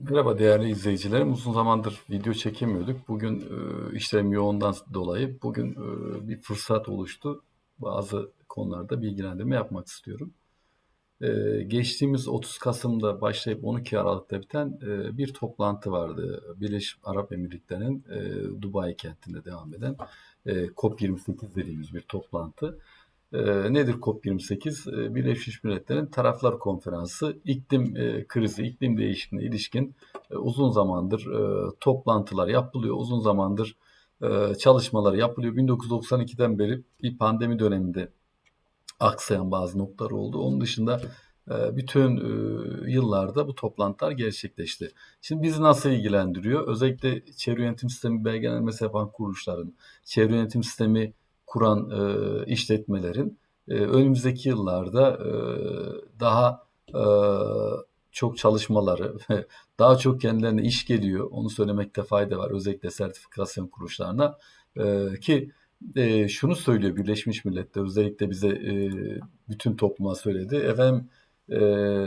Merhaba değerli izleyicilerim. Uzun zamandır video çekemiyorduk. Bugün e, işlerim yoğundan dolayı bugün e, bir fırsat oluştu. Bazı konularda bilgilendirme yapmak istiyorum. E, geçtiğimiz 30 Kasım'da başlayıp 12 Aralık'ta biten e, bir toplantı vardı. Birleşik Arap Emirlikleri'nin Dubai kentinde devam eden e, COP28 dediğimiz bir toplantı. E, nedir COP28? E, Birleşmiş Milletler'in Taraflar Konferansı iklim e, krizi, iklim değişikliğine ilişkin e, uzun zamandır e, toplantılar yapılıyor. Uzun zamandır çalışmalar yapılıyor. 1992'den beri bir pandemi döneminde aksayan bazı noktalar oldu. Onun dışında bütün yıllarda bu toplantılar gerçekleşti. Şimdi bizi nasıl ilgilendiriyor? Özellikle çevre yönetim sistemi belgelenmesi yapan kuruluşların, çevre yönetim sistemi kuran e, işletmelerin e, önümüzdeki yıllarda e, daha e, çok çalışmaları daha çok kendilerine iş geliyor. Onu söylemekte fayda var. Özellikle sertifikasyon kuruluşlarına e, ki e, şunu söylüyor Birleşmiş Milletler özellikle bize e, bütün topluma söyledi. Efendim e,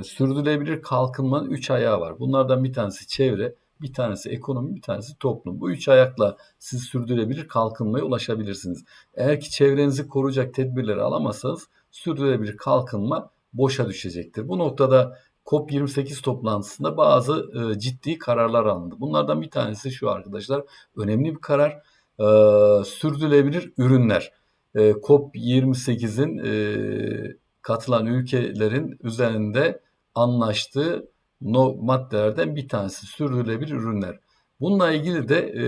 sürdürülebilir kalkınmanın üç ayağı var. Bunlardan bir tanesi çevre, bir tanesi ekonomi, bir tanesi toplum. Bu üç ayakla siz sürdürülebilir kalkınmaya ulaşabilirsiniz. Eğer ki çevrenizi koruyacak tedbirleri alamazsanız sürdürülebilir kalkınma boşa düşecektir. Bu noktada COP28 toplantısında bazı e, ciddi kararlar alındı. Bunlardan bir tanesi şu arkadaşlar. Önemli bir karar. E, sürdürülebilir ürünler. E, COP28'in e, katılan ülkelerin üzerinde anlaştığı no maddelerden bir tanesi sürdürülebilir ürünler. Bununla ilgili de e,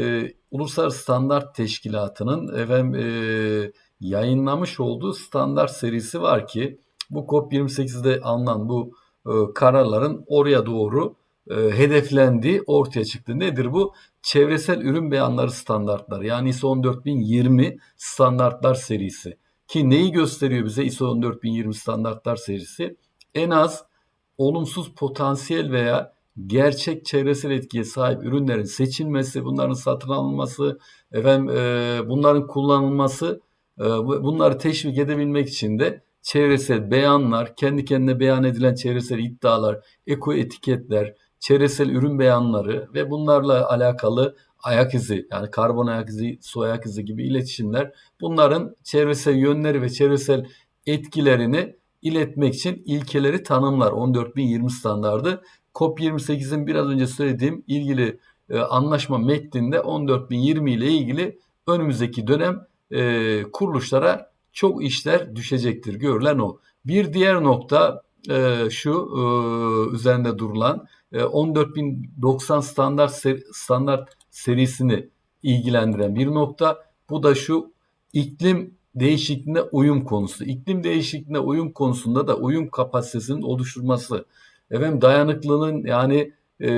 Uluslararası Standart Teşkilatı'nın efendim, e, yayınlamış olduğu standart serisi var ki bu COP28'de alınan bu e, kararların oraya doğru e, hedeflendiği ortaya çıktı. Nedir bu? Çevresel ürün beyanları standartları yani ISO 14020 standartlar serisi. Ki neyi gösteriyor bize ISO 14020 standartlar serisi? En az olumsuz potansiyel veya gerçek çevresel etkiye sahip ürünlerin seçilmesi, bunların satın alınması, efendim e, bunların kullanılması, e, bunları teşvik edebilmek için de çevresel beyanlar, kendi kendine beyan edilen çevresel iddialar, eko etiketler, çevresel ürün beyanları ve bunlarla alakalı ayak izi yani karbon ayak izi, su ayak izi gibi iletişimler bunların çevresel yönleri ve çevresel etkilerini iletmek için ilkeleri tanımlar 14020 standardı. COP28'in biraz önce söylediğim ilgili e, anlaşma metninde 14020 ile ilgili önümüzdeki dönem e, kuruluşlara çok işler düşecektir. Görülen o. Bir diğer nokta e, şu e, üzerinde durulan e, 14090 standart ser, standart serisini ilgilendiren bir nokta. Bu da şu iklim değişikliğine uyum konusu. İklim değişikliğine uyum konusunda da uyum kapasitesinin oluşturması. Efendim dayanıklılığın yani e,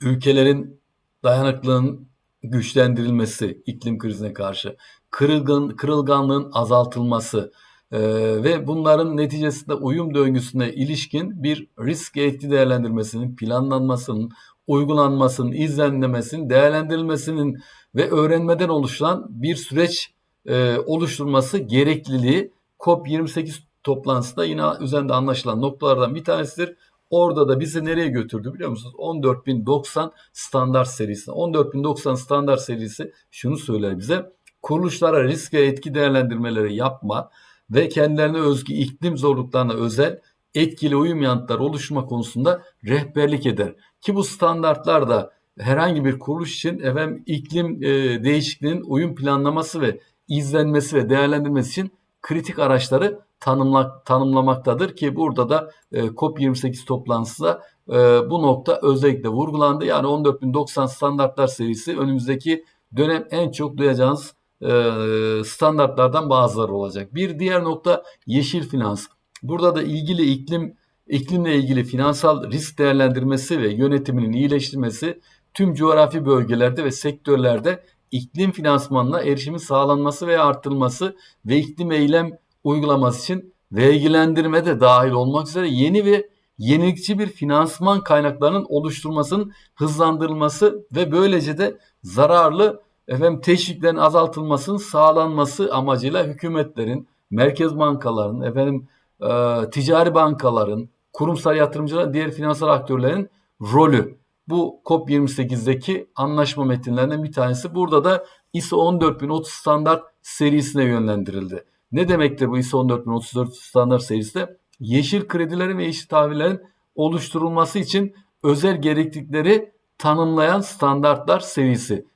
ülkelerin dayanıklılığın güçlendirilmesi iklim krizine karşı, kırılgan, kırılganlığın azaltılması e, ve bunların neticesinde uyum döngüsüne ilişkin bir risk etki değerlendirmesinin planlanmasının, uygulanmasının, izlenmesinin, değerlendirilmesinin ve öğrenmeden oluşan bir süreç e, oluşturması gerekliliği COP28 toplantısında yine üzerinde anlaşılan noktalardan bir tanesidir. Orada da bizi nereye götürdü biliyor musunuz? 14.090 standart serisi. 14.090 standart serisi şunu söyler bize. Kuruluşlara risk ve etki değerlendirmeleri yapma ve kendilerine özgü iklim zorluklarına özel etkili uyum yanıtları oluşturma konusunda rehberlik eder. Ki bu standartlar da herhangi bir kuruluş için efendim iklim e, değişikliğinin uyum planlaması ve izlenmesi ve değerlendirmesi için kritik araçları tanımla, tanımlamaktadır ki burada da e, COP28 toplantısında e, bu nokta özellikle vurgulandı. Yani 14.090 standartlar serisi önümüzdeki dönem en çok duyacağınız e, standartlardan bazıları olacak. Bir diğer nokta yeşil finans. Burada da ilgili iklim iklimle ilgili finansal risk değerlendirmesi ve yönetiminin iyileştirmesi tüm coğrafi bölgelerde ve sektörlerde iklim finansmanına erişimin sağlanması veya arttırılması ve iklim eylem uygulaması için vergilendirme de dahil olmak üzere yeni ve yenilikçi bir finansman kaynaklarının oluşturmasının hızlandırılması ve böylece de zararlı efendim teşviklerin azaltılmasının sağlanması amacıyla hükümetlerin, merkez bankaların, efendim e, ticari bankaların, kurumsal yatırımcılar, diğer finansal aktörlerin rolü. Bu COP28'deki anlaşma metinlerinden bir tanesi. Burada da ISO 14030 standart serisine yönlendirildi. Ne demektir bu ISO 14034 standart serisi de? Yeşil kredilerin ve yeşil tahvillerin oluşturulması için özel gereklilikleri tanımlayan standartlar serisi.